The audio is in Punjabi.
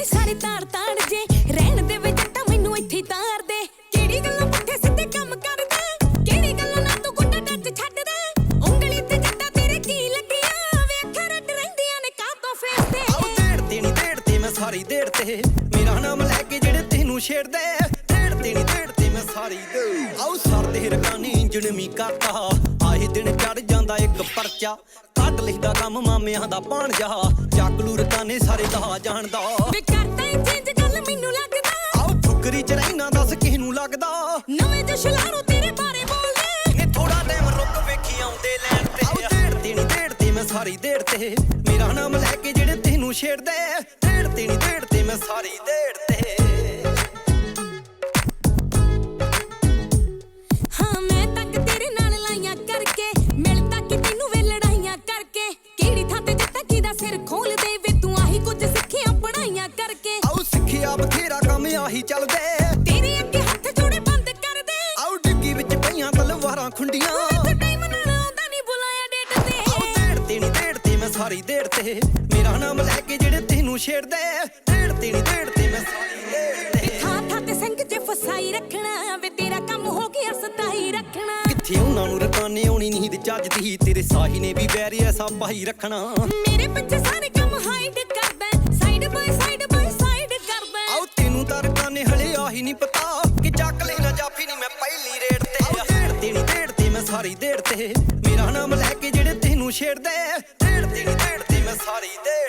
ਨੀ ਸਾਰੇ ਤਾੜ ਤਾੜ ਜੇ। ਰਹਿਣ ਦੇ ਵਿੱਚ ਤਾਂ ਮੈਨੂੰ ਇੱਥੇ ਤਾਰ ਦੇ। ਕਿਹੜੀ ਗੱਲੋਂ ਪੁੱਠੇ ਸਿੱਧੇ ਕੰਮ ਕਰਦਾ? ਕਿਹੜੀ ਗੱਲੋਂ ਨਾ ਤੂੰ ਗੁੱਡਾ ਟੱਚ ਛੱਡਦਾ? ਉਂਗਲੀ ਤੇ ਜੱਟਾ ਤੇਰੇ ਕੀ ਲੱਗੀਆਂ? ਵੇਖਾਂ ਰੱਟ ਰਹਿੰਦੀਆਂ ਨੇ ਕਾਤੋਂ ਫੇਸ ਤੇ ਆਉ ਦੇੜ ਤੇ ਨੀ ਮੈਂ ਸਾਰੀ ਦੇੜ ਮੇਰਾ ਨਾਮ ਲੈ ਕੇ ਜਿਹੜੇ ਤੈਨੂੰ ਛੇੜਦੇ। ਦੇੜ ਤੇ ਨੀ ਮੈਂ ਸਾਰੀ ਦੇ ਆਉ ਸਰਦੇ ਰਕਾਨੀ ਇੰਜਣ ਮੀ ਕਾਕਾ। ਦਿਨ ਚੜ ਜਾਂਦਾ ਇੱਕ ਪਰਚਾ। ਕੱਢ ਲਿਖਦਾ ਕੰਮ ਮਾਮਿਆਂ ਦਾ ਪਾਣ ਜਾ। ਚੱਕਲੂ ਰਕਾਨੇ ਸਾਰੇ ਦਾ ਜਾਣਦਾ। ਵੇ ਕਰਦਾ ਈ ਚੇਂਜ ਗੱਲ ਮੈਨੂੰ ਲੱਗਦਾ। ਆਉ ਫੁਕਰੀ ਚ ਰਹਿਣਾ ਦੱਸ ਕਿਸ ਨੂੰ ਲੱਗਦਾ। ਨਵੇਂ ਜੋ ਸ਼ਲਾਰੂ ਤੇਰੇ ਬਾਰੇ ਬੋਲਦੇ। ਨੇ ਥੋੜਾ ਟਾਈਮ ਰੁਕ ਵੇਖੀ ਆਉਂਦੇ ਲੈਣ ਤੇ। ਆਉ ਦੇੜ ਤੇ ਨੀ ਦੇੜ ਤੇ ਮੈਂ ਸਾਰੀ ਦੇੜ ਤੇ। ਮੇਰਾ ਨਾਮ ਲੈ ਕੇ ਜਿਹੜੇ ਤੈਨੂੰ ਛੇੜਦੇ। ਦੇੜ ਤੇ ਨੀ ਦੇੜ ਤੇ ਮੈਂ ਸਾਰੀ ਦੇੜ ਆਹੀ ਚੱਲਦੇ। ਤੇਰੇ ਅੱਗੇ ਹੱਥ ਜੋੜੇ ਬੰਦ ਕਰ ਦੇ ਆਉ ਡਿੱਗੀ ਵਿੱਚ ਪਈਆਂ ਤਲਵਾਰਾਂ ਖੁੰਡੀਆਂ। ਤੂੰ ਟਾਈਮ ਨਾਲ ਆਉਂਦਾ ਨਹੀਂ ਬੁਲਾਇਆ ਡੇਟ ਆਉ ਤੇ ਦੇੜ ਤੇ ਨੀ ਦੇੜ ਤੇ ਮੈਂ ਸਾਰੀ ਦੇੜ ਤੇ। ਮੇਰਾ ਨਾਮ ਲੈ ਕੇ ਜਿਹੜੇ ਤੈਨੂੰ ਛੇੜਦੇ। ਦੇੜ ਤੇ ਨੀ ਦੇੜ ਤੇ ਮੈਂ ਸਾਰੀ ਦੇੜ ਤੇ। ਥਾਂ ਥਾਂ ਤੇ ਸਿੰਘ ਚ ਫਸਾਈ ਰੱਖਣਾ ਵੇ ਤੇਰਾ ਕੰਮ ਹੋ ਗਿਆ ਸਤਾਈ ਰੱਖਣਾ। ਕਿੱਥੇ ਉਹਨਾਂ ਨੂੰ ਰਕਾਨੇ ਆਉਣੀ ਨੀਂਦ ਚੱਜਦੀ ਤੇਰੇ ਸਾਹੀ ਨੇ ਵੀ ਬੈਰੀ ਐਸਾ ਪਾਈ ਰੱਖਣਾ। ਮੇਰੇ ਪਿੱਛੇ ਸਾਰੇ ਕੰਮ ਹੀ ਨਹੀਂ ਪਤਾ ਕਿ ਚੱਕ ਲੈਣਾ ਜਾਫੀ ਨਹੀਂ ਮੈਂ ਪਹਿਲੀ ਰੇਡ ਤੇ। ਡੇੜ ਦੇਣੀ ਡੇੜ ਤੇ ਮੈਂ ਸਾਰੀ ਡੇੜ ਤੇ। ਮੇਰਾ ਨਾਮ ਲੈ ਕੇ ਜਿਹੜੇ ਤੈਨੂੰ ਛੇੜਦੇ। ਡੇੜ ਦੇਣੀ ਡੇੜ ਤੇ ਮੈਂ ਸਾਰੀ ਦੇ